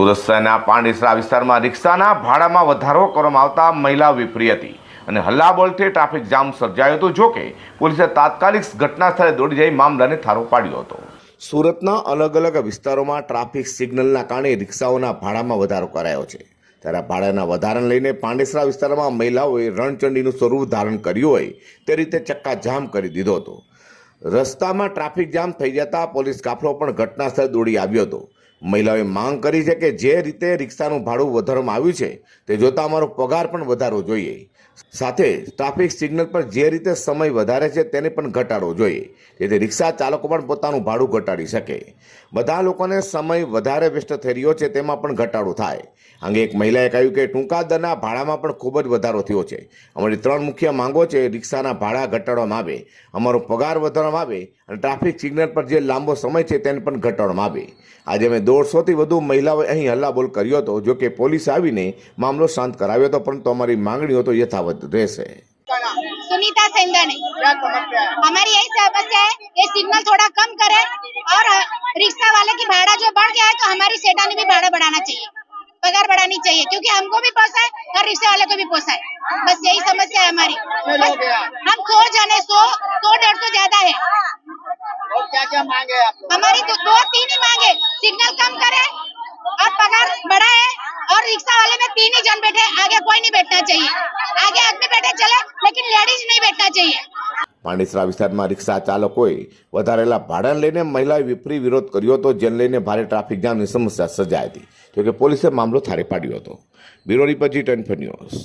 સુરત શહેરના પાંડેસરા વિસ્તારમાં રિક્ષાના ભાડામાં વધારો કરવામાં આવતા મહિલા વિફરી હતી અને હલ્લાબોલથી ટ્રાફિક જામ સર્જાયો હતો. જોકે પોલીસે તાત્કાલિક ઘટના સ્થળે દોડી જઈ મામલાને થારો પાડ્યો હતો. સુરતના અલગ અલગ વિસ્તારોમાં ટ્રાફિક સિગ્નલના કારણે રિક્ષાઓના ભાડામાં વધારો કરાયો છે. ત્યારે ભાડાના વધારાને લઈને પાંડેસરા વિસ્તારમાં મહિલાઓએ રણચંડીનું સ્વરૂપ ધારણ કર્યું હોય તે રીતે ચક્કાજામ કરી દીધો હતો. રસ્તામાં ટ્રાફિક જામ થઈ જતા પોલીસ કાફલો પણ ઘટના સ્થળે દોડી આવ્યો હતો. મહિલાઓએ માંગ કરી છે કે જે રીતે રિક્ષાનું ભાડું વધારવામાં આવ્યું છે, તે જોતાં અમારો પગાર પણ વધારવો જોઈએ. સાથે ટ્રાફિક સિગ્નલ પર જે રીતે સમય વધારે છે, તેને પણ ઘટાડવો જોઈએ. જેથી રિક્ષા ચાલકો પણ પોતાનું ભાડું ઘટાડી શકે. બધા લોકોને સમય વધારે વેસ્ટ થઈ રહ્યો છે, તેમાં પણ ઘટાડો થાય. અંગે એક મહિલાએ કહ્યું કે ટૂંકા દરના ભાડામાં પણ ખૂબ જ વધારો થયો છે. અમારી ત્રણ મુખ્ય માંગો છે, રિક્ષાના ભાડા ઘટાડવામાં આવે, અમારો પગાર વધારવામાં આવે અને ટ્રાફિક સિગ્નલ પર જે લાંબો સમય છે, તેને પણ ઘટાડવામાં આવે. આજે અમે દોઢસોથી વધુ મહિલાઓએ અહીં હલ્લાબોલ કર્યો હતો જો કે પોલીસ આવીને મામલો શાંત કરાવ્યો હતો પરંતુ અમારી માંગણીઓ તો યથાવત રહેશે सुनीता सेंगन है क्या समस्या है हमारी यही समस्या है ये सिग्नल थोड़ा कम करे और अ, रिक्शा वाले की भाड़ा जो बढ़ गया है तो हमारी सेटा ने भी भाड़ा बढ़ाना चाहिए पगार बढ़ानी चाहिए क्योंकि हमको भी पोसाए और रिक्शा वाले को भी पोसाए बस यही समस्या है हमारी कितने लोग हैं आप? हम सौ जने सौ सौ डेढ़ सौ ज्यादा है और क्या क्या मांगे आप लोग हमारी तो दो तीन ही मांगे और रिक्शा वाले में तीन ही जन बैठे आगे कोई नहीं बैठना चाहिए आगे आदमी बैठे चले लेकिन लेडीज नहीं बैठना चाहिए પાંડેસરા વિસ્તારમાં રિક્ષા ચાલકોએ વધારેલા ભાડાને લઈને મહિલાએ વિપરી વિરોધ કર્યો હતો જેને લઈને ભારે ટ્રાફિક જામની સમસ્યા સર્જાઈ હતી જોકે પોલીસે મામલો થારે પાડ્યો હતો bureau report G ten news